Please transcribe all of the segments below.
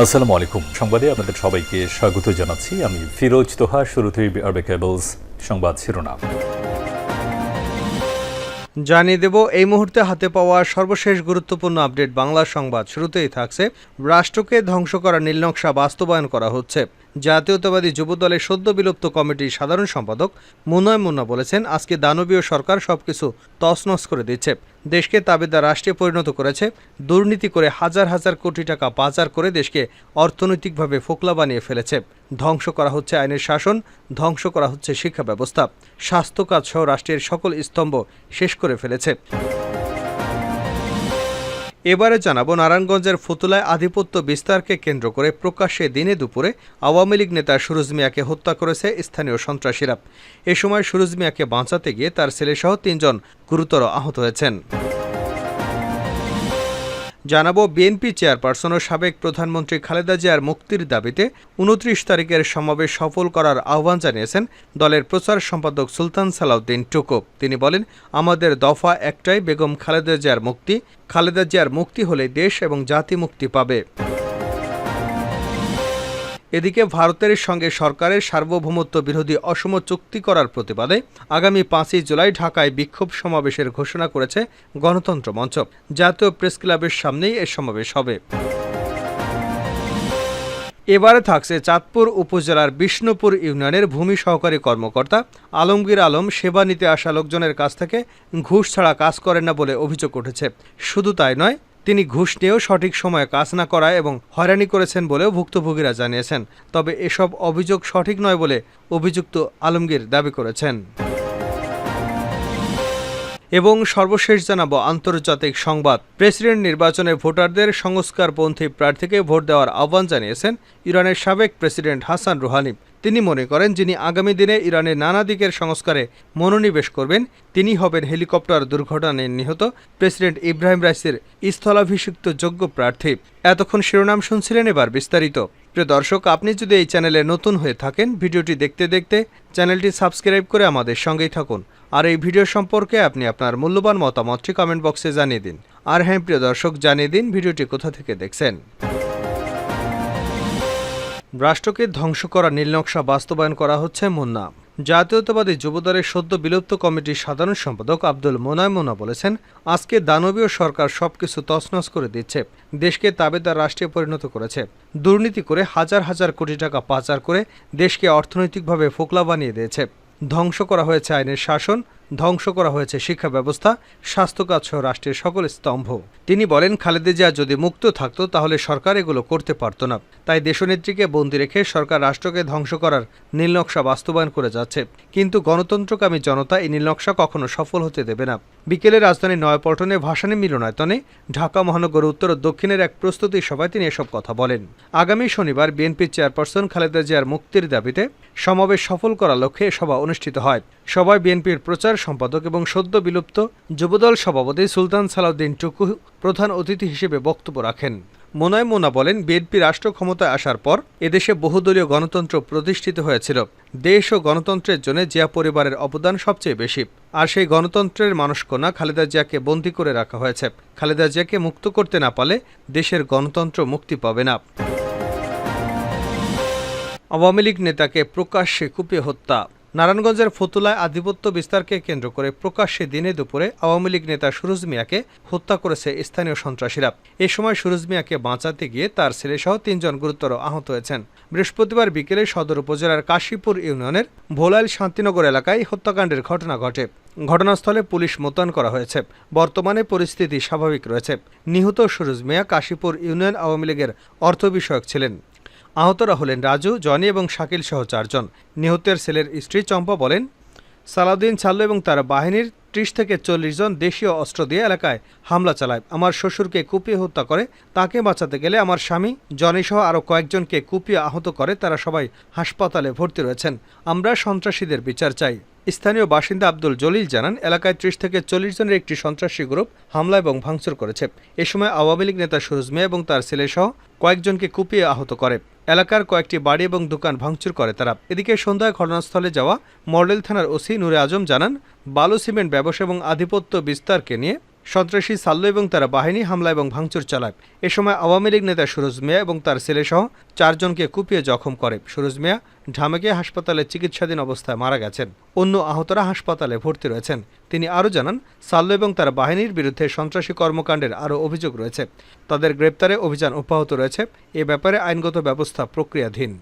আসসালামু আলাইকুম। সংবাদে আপনাদের সবাইকে স্বাগত জানাচ্ছি। আমি ফিরোজ তোহা, শুরুতেই আরবে কেবলস সংবাদ শিরোনাম। জানিয়ে দেব, এই মুহূর্তে হাতে পাওয়া সর্বশেষ গুরুত্বপূর্ণ আপডেট বাংলা সংবাদ। শুরুতেই থাকছে, রাষ্ট্রকে ধ্বংস করা নীলনকশা বাস্তবায়ন করা হচ্ছে। জাতীয়তাবাদী যুবদলের সদ্য বিলুপ্ত কমিটির সাধারণ সম্পাদক মুনয় মুন্না বলেছেন, আজকে দানবীয় সরকার সবকিছু তছনছ করে দিচ্ছে। দেশকে তাবেদার রাষ্ট্রে পরিণত করেছে, দুর্নীতি করে হাজার হাজার কোটি টাকা পাচার করে দেশকে অর্থনৈতিকভাবে ফোকলা বানিয়ে ফেলেছে। ধ্বংস করা হচ্ছে আইনের শাসন, ধ্বংস করা হচ্ছে শিক্ষা ব্যবস্থা। স্বাস্থ্য কাজ সহ রাষ্ট্রের সকল স্তম্ভ শেষ করে ফেলেছে। এবারে জানাব নারায়ণগঞ্জের ফতুলায় আধিপত্য বিস্তারকে কেন্দ্র করে প্রকাশ্যে দিনে দুপুরে আওয়ামী লীগ নেতা সুরজ মিয়াকে হত্যা করেছে স্থানীয় সন্ত্রাসীরা। এ সময় সুরজ মিয়াকে বাঁচাতে গিয়ে তার ছেলেসহ তিনজন গুরুতর আহত হয়েছেন। জানাব বিএনপি চেয়ারপারসন ও সাবেক প্রধানমন্ত্রী খালেদা জিয়ার মুক্তির দাবিতে উনত্রিশ তারিখের সমাবেশ সফল করার আহ্বান জানিয়েছেন দলের প্রচার সম্পাদক সুলতান সালাউদ্দিন টুকু তিনি বলেন, আমাদের দফা একটাই, বেগম খালেদা জিয়ার মুক্তি। খালেদা জিয়ার মুক্তি হলে দেশ এবং জাতি মুক্তি পাবে। এদিকে ভারতের সঙ্গে সরকারের সার্বভৌমত্ব বিরোধী অসম চুক্তি করার প্রতিবাদে আগামী পাঁচই জুলাই ঢাকায় বিক্ষোভ সমাবেশের ঘোষণা করেছে গণতন্ত্র মঞ্চ। জাতীয় প্রেস ক্লাবের সামনেই এ সমাবেশ হবে। এবারে থাকছে চাঁদপুর উপজেলার বিষ্ণুপুর ইউনিয়নের ভূমি সহকারী কর্মকর্তা আলমগীর আলম সেবা নিতে আসা লোকজনের কাছ থেকে ঘুষ ছাড়া কাজ করেন না বলে অভিযোগ উঠেছে। শুধু তাই নয় তিনি ঘুষ নিয়েও সঠিক সময়ে কাজ না করায় এবং হয়রানি করেছেন বলেও ভুক্তভোগীরা জানিয়েছেন। তবে এসব অভিযোগ সঠিক নয় বলে অভিযুক্ত আলমগীর দাবি করেছেন। এবং সর্বশেষ জানাব আন্তর্জাতিক সংবাদ। প্রেসিডেন্ট নির্বাচনে ভোটারদের সংস্কারপন্থী প্রার্থীকে ভোট দেওয়ার আহ্বান জানিয়েছেন ইরানের সাবেক প্রেসিডেন্ট হাসান রুহানি। তিনি মনে করেন যিনি আগামী দিনে ইরানের নানা দিকের সংস্কারে মনোনিবেশ করবেন, তিনি হবেন হেলিকপ্টার দুর্ঘটনায় নিহত প্রেসিডেন্ট ইব্রাহিম রাইসির স্থলাভিষিক্ত যোগ্য প্রার্থী। এতক্ষণ শিরোনাম শুনছিলেন এবার বিস্তারিত। প্রিয় দর্শক, আপনি যদি এই চ্যানেলে নতুন হয়ে থাকেন, ভিডিওটি দেখতে দেখতে চ্যানেলটি সাবস্ক্রাইব করে আমাদের সঙ্গেই থাকুন। আর এই ভিডিও সম্পর্কে আপনি আপনার মূল্যবান মতামতটি কমেন্ট বক্সে জানিয়ে দিন। আর হ্যাঁ প্রিয় দর্শক, জানিয়ে দিন ভিডিওটি কোথা থেকে দেখছেন। রাষ্ট্রকে ধ্বংস করা নীলনকশা বাস্তবায়ন করা হচ্ছে মুন্না। জাতীয়তাবাদী যুবদলের সদ্য বিলুপ্ত কমিটির সাধারণ সম্পাদক আব্দুল মোনায় মোনা বলেছেন, আজকে দানবীয় সরকার সবকিছু তছনছ করে দিচ্ছে, দেশকে তাবেদার রাষ্ট্রে পরিণত করেছে। দুর্নীতি করে হাজার হাজার কোটি টাকা পাচার করে দেশকে অর্থনৈতিকভাবে ফোকলা বানিয়ে দিয়েছে। ধ্বংস করা হয়েছে আইনের শাসন ধ্বংস করা হয়েছে শিক্ষা ব্যবস্থা, স্বাস্থ্যকাজ সহ রাষ্ট্রের সকল স্তম্ভ। তিনি বলেন, খালেদা জিয়া যদি মুক্ত থাকতো, তাহলে সরকার এগুলো করতে পারত না। তাই দেশনেত্রীকে বন্দি রেখে সরকার রাষ্ট্রকে ধ্বংস করার নীলনকশা বাস্তবায়ন করে যাচ্ছে। কিন্তু গণতন্ত্রকামী জনতা এই নীলনকশা কখনো সফল হতে দেবে না। বিকেলে রাজধানী নয়াপল্টনে ভাসানী মিলনায়তনে ঢাকা মহানগর উত্তর ও দক্ষিণের এক প্রস্তুতি সভায় তিনি এসব কথা বলেন। আগামী শনিবার বিএনপির চেয়ারপারসন খালেদা জিয়ার মুক্তির দাবিতে সমাবেশ সফল করার লক্ষ্যে সভা অনুষ্ঠিত হয়। সভায় বিএনপির প্রচার সম্পাদক এবং সদ্য বিলুপ্ত যুবদল সভাপতি সুলতান সালাউদ্দিন টুকু প্রধান অতিথি হিসেবে বক্তব্য রাখেন। মোনায় মোনা বলেন, বিএনপি রাষ্ট্র ক্ষমতায় আসার পর এদেশে বহুদলীয় গণতন্ত্র প্রতিষ্ঠিত হয়েছিল। দেশ ও গণতন্ত্রের জন্য জিয়া পরিবারের অবদান সবচেয়ে বেশি। আর সেই গণতন্ত্রের মানসকন্যা খালেদা জিয়াকে বন্দী করে রাখা হয়েছে। খালেদা জিয়াকে মুক্ত করতে না পারলে দেশের গণতন্ত্র মুক্তি পাবে না। আওয়ামী লীগ নেতাকে প্রকাশ্যে কুপিয়ে হত্যা। নারায়ণগঞ্জের ফতুলায় আধিপত্য বিস্তারকে কেন্দ্র করে প্রকাশ্যে দিনে দুপুরে আওয়ামী লীগ নেতা সুরজ মিয়াকে হত্যা করেছে স্থানীয় সন্ত্রাসীরা। এ সময় সুরজ মিয়াকে বাঁচাতে গিয়ে তার ছেলেসহ তিনজন গুরুতর আহত হয়েছেন। বৃহস্পতিবার বিকেলে সদর উপজেলার কাশীপুর ইউনিয়নের ভোলাইল শান্তিনগর এলাকায় হত্যাকাণ্ডের ঘটনা ঘটে। ঘটনাস্থলে পুলিশ মোতায়েন করা হয়েছে। বর্তমানে পরিস্থিতি স্বাভাবিক রয়েছে। নিহত সুরজ মিয়া কাশীপুর ইউনিয়ন আওয়ামী লীগের অর্থ বিষয়ক ছিলেন। আহতরা হলেন রাজু, জনি এবং শাকিল সহ চারজন। নিহতের ছেলের স্ত্রী চম্পা বলেন, সালাউদ্দিন ছাল্লু এবং তার বাহিনীর ত্রিশ থেকে চল্লিশ জন দেশীয় অস্ত্র দিয়ে এলাকায় হামলা চালায়। আমার শ্বশুরকে কুপিয়ে হত্যা করে, তাকে বাঁচাতে গেলে আমার স্বামী জনিসহ আরও কয়েকজনকে কুপিয়ে আহত করে, তারা সবাই হাসপাতালে ভর্তি রয়েছেন। আমরা সন্ত্রাসীদের বিচার চাই। স্থানীয় বাসিন্দা আব্দুল জলিল জানান, এলাকায় ত্রিশ থেকে চল্লিশ জনের একটি সন্ত্রাসী গ্রুপ হামলা এবং ভাঙচুর করেছে। এ সময় আওয়ামী লীগ নেতা সুরজ মিয়া এবং তার ছেলেসহ কয়েকজনকে কুপিয়ে আহত করে। এলাকার কয়েকটি বাড়ি এবং দোকান ভাঙচুর করে তারা। এদিকে সন্ধ্যায় ঘটনাস্থলে যাওয়া মডেল থানার ওসি নুরে আজম জানান, বালু সিমেন্ট ব্যবসা এবং আধিপত্য বিস্তারকে নিয়ে সন্ত্রাসী সাল্লু এবং তার বাহিনী হামলা এবং ভাঙচুর চালায়। এ সময় আওয়ামী লীগ নেতা সুরজ মিয়া এবং তার ছেলেসহ চারজনকে কুপিয়ে জখম করে। সুরজ মিয়া ঢামেকে হাসপাতালে চিকিৎসাধীন অবস্থায় মারা গেছেন। অন্য আহতরা হাসপাতালে ভর্তি রয়েছেন। তিনি আরও জানান, সাল্লু এবং তার বাহিনীর বিরুদ্ধে সন্ত্রাসী কর্মকাণ্ডের আরও অভিযোগ রয়েছে। তাদের গ্রেপ্তারে অভিযান অব্যাহত রয়েছে। এ ব্যাপারে আইনগত ব্যবস্থা প্রক্রিয়াধীন।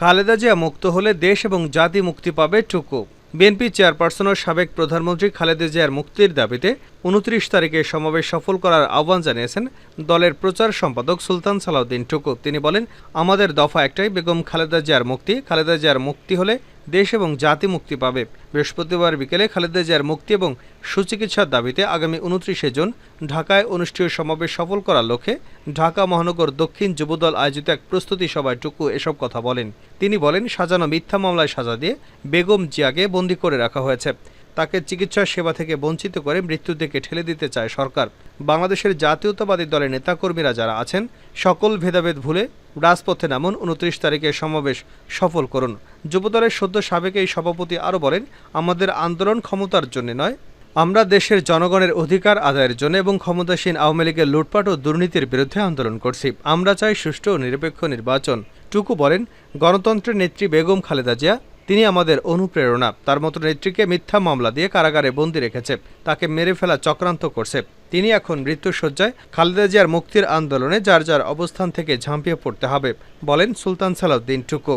খালেদা জিয়া মুক্ত হলে দেশ এবং জাতি মুক্তি পাবে টুকু। বিএনপি চেয়ারপারসন ও সাবেক প্রধানমন্ত্রী খালেদা জিয়ার মুক্তির দাবিতে উনত্রিশ তারিখে সমাবেশ সফল করার আহ্বান জানিয়েছেন দলের প্রচার সম্পাদক সুলতান সালাউদ্দিন টুকু। তিনি বলেন, আমাদের দফা একটাই, বেগম খালেদা জিয়ার মুক্তি। খালেদা জিয়ার মুক্তি হলে দেশ এবং জাতি মুক্তি পাবে। বৃহস্পতিবার বিকেলে খালেদা জিয়ার মুক্তি এবং সুচিকিৎসার দাবিতে আগামী উনত্রিশে জুন ঢাকায় অনুষ্ঠেয় সমাবেশ সফল করার লক্ষ্যে ঢাকা মহানগর দক্ষিণ যুবদল আয়োজিত এক প্রস্তুতি সভায় টুকু এসব কথা বলেন। তিনি বলেন, সাজানো মিথ্যা মামলায় সাজা দিয়ে বেগম জিয়াকে বন্দী করে রাখা হয়েছে। তাকে চিকিৎসা সেবা থেকে বঞ্চিত করে মৃত্যুর দিকে ঠেলে দিতে চায় সরকার। বাংলাদেশের জাতীয়তাবাদী দলের নেতাকর্মীরা যারা আছেন, সকল ভেদাভেদ ভুলে রাজপথে নামুন, উনত্রিশ তারিখে সমাবেশ সফল করুন। যুবদলের সদ্য সাবেক এই সভাপতি আরও বলেন, আমাদের আন্দোলন ক্ষমতার জন্য নয়, আমরা দেশের জনগণের অধিকার আদায়ের জন্য এবং ক্ষমতাসীন আওয়ামী লীগের লুটপাট ও দুর্নীতির বিরুদ্ধে আন্দোলন করছি। আমরা চাই সুষ্ঠু ও নিরপেক্ষ নির্বাচন। টুকু বলেন, গণতন্ত্রের নেত্রী বেগম খালেদা জিয়া তিনি আমাদের অনুপ্রেরণা। তার মতো নেত্রীকে মিথ্যা মামলা দিয়ে কারাগারে বন্দি রেখেছে। তাকে মেরে ফেলা চক্রান্ত করছে। তিনি এখন মৃত্যুসজ্জায় খালেদা জিয়ার মুক্তির আন্দোলনে যার যার অবস্থান থেকে ঝাঁপিয়ে পড়তে হবে, বলেন সুলতান সালাউদ্দিন টুকু।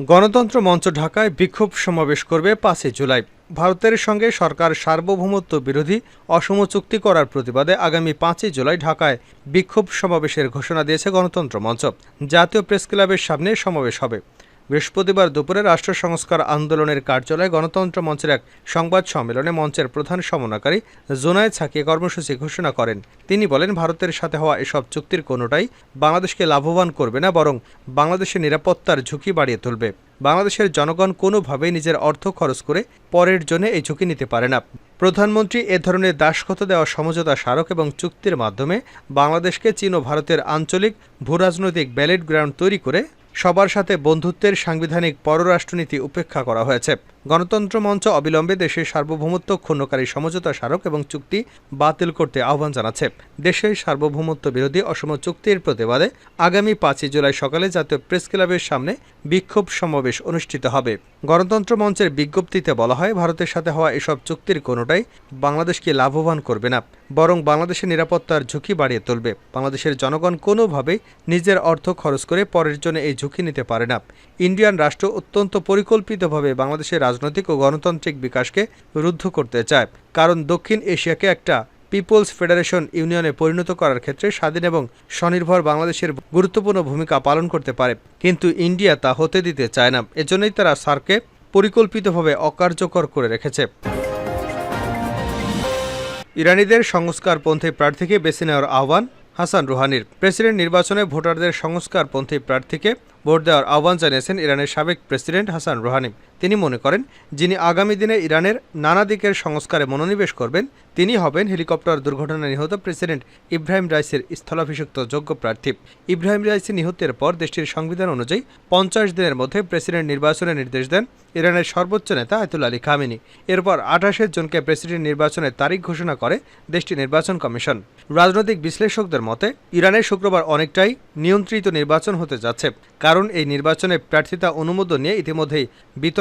গণতন্ত্র মঞ্চ ঢাকায় বিক্ষোভ সমাবেশ করবে পাঁচই জুলাই। ভারতের সঙ্গে সরকার সার্বভৌমত্ব বিরোধী অসম চুক্তি করার প্রতিবাদে আগামী পাঁচই জুলাই ঢাকায় বিক্ষোভ সমাবেশের ঘোষণা দিয়েছে গণতন্ত্র মঞ্চ। জাতীয় প্রেস ক্লাবের সামনে সমাবেশ হবে। বৃহস্পতিবার দুপুরে রাষ্ট্র সংস্কার আন্দোলনের কার্যালয়ে গণতন্ত্র মঞ্চের এক সংবাদ সম্মেলনে মঞ্চের প্রধান সমন্বয়কারী জোনায় ছাকিয়ে কর্মসূচি ঘোষণা করেন। তিনি বলেন, ভারতের সাথে হওয়া এসব চুক্তির কোনোটাই বাংলাদেশকে লাভবান করবে না, বরং বাংলাদেশের নিরাপত্তার ঝুঁকি বাড়িয়ে তুলবে। বাংলাদেশের জনগণ কোনোভাবেই নিজের অর্থ খরচ করে পরের জন্য এই ঝুঁকি নিতে পারে না। প্রধানমন্ত্রী এ ধরনের দাসখত দেওয়া সমঝোতা স্মারক এবং চুক্তির মাধ্যমে বাংলাদেশকে চীন ও ভারতের আঞ্চলিক ভূরাজনৈতিক ব্যালেট গ্রাউন্ড তৈরি করে সবার সাথে বন্ধুত্বের সাংবিধানিক পররাষ্ট্রনীতি উপেক্ষা করা হয়েছে। গণতন্ত্র মঞ্চ অবিলম্বে দেশের সার্বভৌমত্ব ক্ষুণ্ণকারী সমঝোতা স্মারক এবং চুক্তি বাতিল করতে আহ্বান জানাচ্ছে। দেশের সার্বভৌমত্ব বিরোধী অসম চুক্তির প্রতিবাদে আগামী পাঁচই জুলাই সকালে জাতীয় প্রেস ক্লাবের সামনে বিক্ষোভ সমাবেশ অনুষ্ঠিত হবে। গণতন্ত্র মঞ্চের বিজ্ঞপ্তিতে বলা হয়, ভারতের সাথে হওয়া এসব চুক্তির কোনোটাই বাংলাদেশকে লাভবান করবে না, বরং বাংলাদেশের নিরাপত্তার ঝুঁকি বাড়িয়ে তুলবে। বাংলাদেশের জনগণ কোনোভাবেই নিজের অর্থ খরচ করে পরের জন্য এই ঝুঁকি নিতে পারে না। ইন্ডিয়ান রাষ্ট্র অত্যন্ত পরিকল্পিতভাবে বাংলাদেশের রাজনৈতিক ও গণতান্ত্রিক বিকাশকে রুদ্ধ করতে চায়। কারণ দক্ষিণ এশিয়াকে একটা পিপলস ফেডারেশন ইউনিয়নে পরিণত করার ক্ষেত্রে স্বাধীন এবং স্বনির্ভর বাংলাদেশের গুরুত্বপূর্ণ ভূমিকা পালন করতে পারে। কিন্তু ইন্ডিয়া তা হতে দিতে চায় না। এজন্যই তারা সার্ককে পরিকল্পিতভাবে অকার্যকর করে রেখেছে। ইরানিদের সংস্কারপন্থী প্রার্থীকে বেছে নেওয়ার আহ্বান হাসান রুহানির। প্রেসিডেন্ট নির্বাচনে ভোটারদের সংস্কারপন্থী প্রার্থীকে ভোট দেওয়ার আহ্বান জানিয়েছেন ইরানের সাবেক প্রেসিডেন্ট হাসান রুহানি। তিনি মনে করেন, যিনি আগামী দিনে ইরানের নানা দিকের সংস্কারে মনোনিবেশ করবেন, তিনি হবেন হেলিকপ্টার দুর্ঘটনায় নিহত প্রেসিডেন্ট ইব্রাহিম রাইসের স্থলাভিষিক্ত যোগ্য প্রার্থী। ইব্রাহিম রাইসি নিহতের পর দেশটির সংবিধান অনুযায়ী পঞ্চাশ দিনের মধ্যে প্রেসিডেন্ট নির্বাচনের নির্দেশ দেন ইরানের সর্বোচ্চ নেতা আয়তুল আলী খামিনি। এরপর আঠাশে জনকে প্রেসিডেন্ট নির্বাচনের তারিখ ঘোষণা করে দেশটির নির্বাচন কমিশন। রাজনৈতিক বিশ্লেষকদের মতে, ইরানের শুক্রবার অনেকটাই নিয়ন্ত্রিত নির্বাচন হতে যাচ্ছে, কারণ এই নির্বাচনে প্রার্থিতা অনুমোদন নিয়ে ইতিমধ্যেই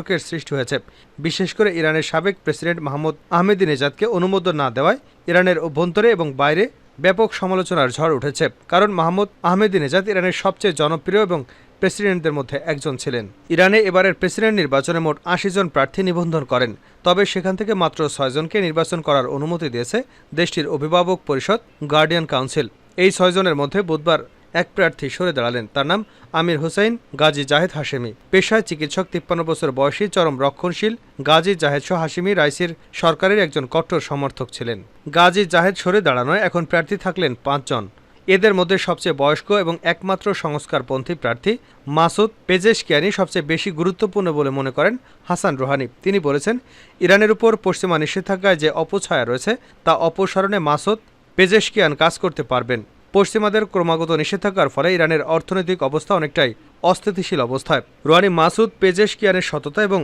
বিতর্কের সৃষ্টি হয়েছে। বিশেষ করে ইরানের সাবেক প্রেসিডেন্ট মাহমুদ আহমেদিনেজাদকে অনুমোদন না দেওয়ায় ইরানের অভ্যন্তরে এবং বাইরে ব্যাপক সমালোচনার ঝড় উঠেছে। কারণ মাহমুদ আহমেদিনেজাদ ইরানের সবচেয়ে জনপ্রিয় এবং প্রেসিডেন্টদের মধ্যে একজন ছিলেন। ইরানে এবারের প্রেসিডেন্ট নির্বাচনে মোট আশি জন প্রার্থী নিবন্ধন করেন। তবে সেখান থেকে মাত্র ছয়জনকে নির্বাচন করার অনুমতি দিয়েছে দেশটির অভিভাবক পরিষদ গার্ডিয়ান কাউন্সিল। এই ছয়জনের মধ্যে বুধবার এক প্রার্থী সরে দাঁড়ালেন। তার নাম আমির হোসেন গাজী জাহেদ হাশেমি। পেশায় চিকিৎসক তিপ্পান্ন বছর বয়সী চরম রক্ষণশীল গাজী জাহেদ শাহ হাশেমি রাইসির সরকারের একজন কট্টর সমর্থক ছিলেন। গাজী জাহেদ সরে দাঁড়ানোয় এখন প্রার্থী থাকলেন পাঁচজন। এদের মধ্যে সবচেয়ে বয়স্ক এবং একমাত্র সংস্কারপন্থী প্রার্থী মাসুদ পেজেশ পেজেশকিয়ানি সবচেয়ে বেশি গুরুত্বপূর্ণ বলে মনে করেন হাসান রোহানি। তিনি বলেছেন, ইরানের উপর পশ্চিমা নিষেধাজ্ঞায় যে অপছায়া রয়েছে, তা অপসারণে মাসুদ পেজেশকিয়ান কাজ করতে পারবেন। পশ্চিমাদের ক্রমাগত নিষেধাজ্ঞার ফলে ইরানের অর্থনৈতিক অবস্থা অনেকটাই অস্থিতিশীল অবস্থায়। রোহানি মাসুদ পেজেশকিয়ানের সততা এবং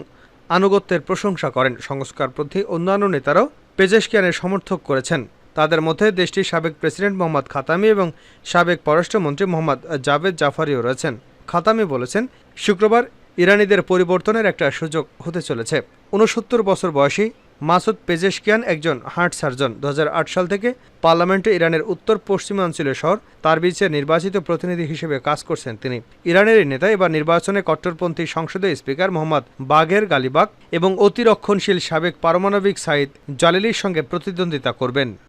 আনুগত্যের প্রশংসা করেন। সংস্কারপন্থী অন্যান্য নেতারাও পেজেশকিয়ানের সমর্থক করেছেন। তাদের মধ্যে দেশটির সাবেক প্রেসিডেন্ট মোহাম্মদ খাতামি এবং সাবেক পররাষ্ট্রমন্ত্রী মোহাম্মদ জাভেদ জাফারিও রয়েছেন। খাতামি বলেছেন, শুক্রবার ইরানিদের পরিবর্তনের একটা সুযোগ হতে চলেছে। উনসত্তর বছর বয়সী মাসুদ পেজেশকিয়ান একজন হার্ট সার্জন। দু হাজার আট সাল থেকে পার্লামেন্টে ইরানের উত্তর পশ্চিমাঞ্চলের শহর তার তারবিজের নির্বাচিত প্রতিনিধি হিসেবে কাজ করছেন তিনি। ইরানের নেতা এবার নির্বাচনে কট্টরপন্থী সংসদীয় স্পিকার মোহাম্মদ বাঘের গালিবাগ এবং অতিরক্ষণশীল সাবেক পারমাণবিক সাইদ জালেলির সঙ্গে প্রতিদ্বন্দ্বিতা করবেন।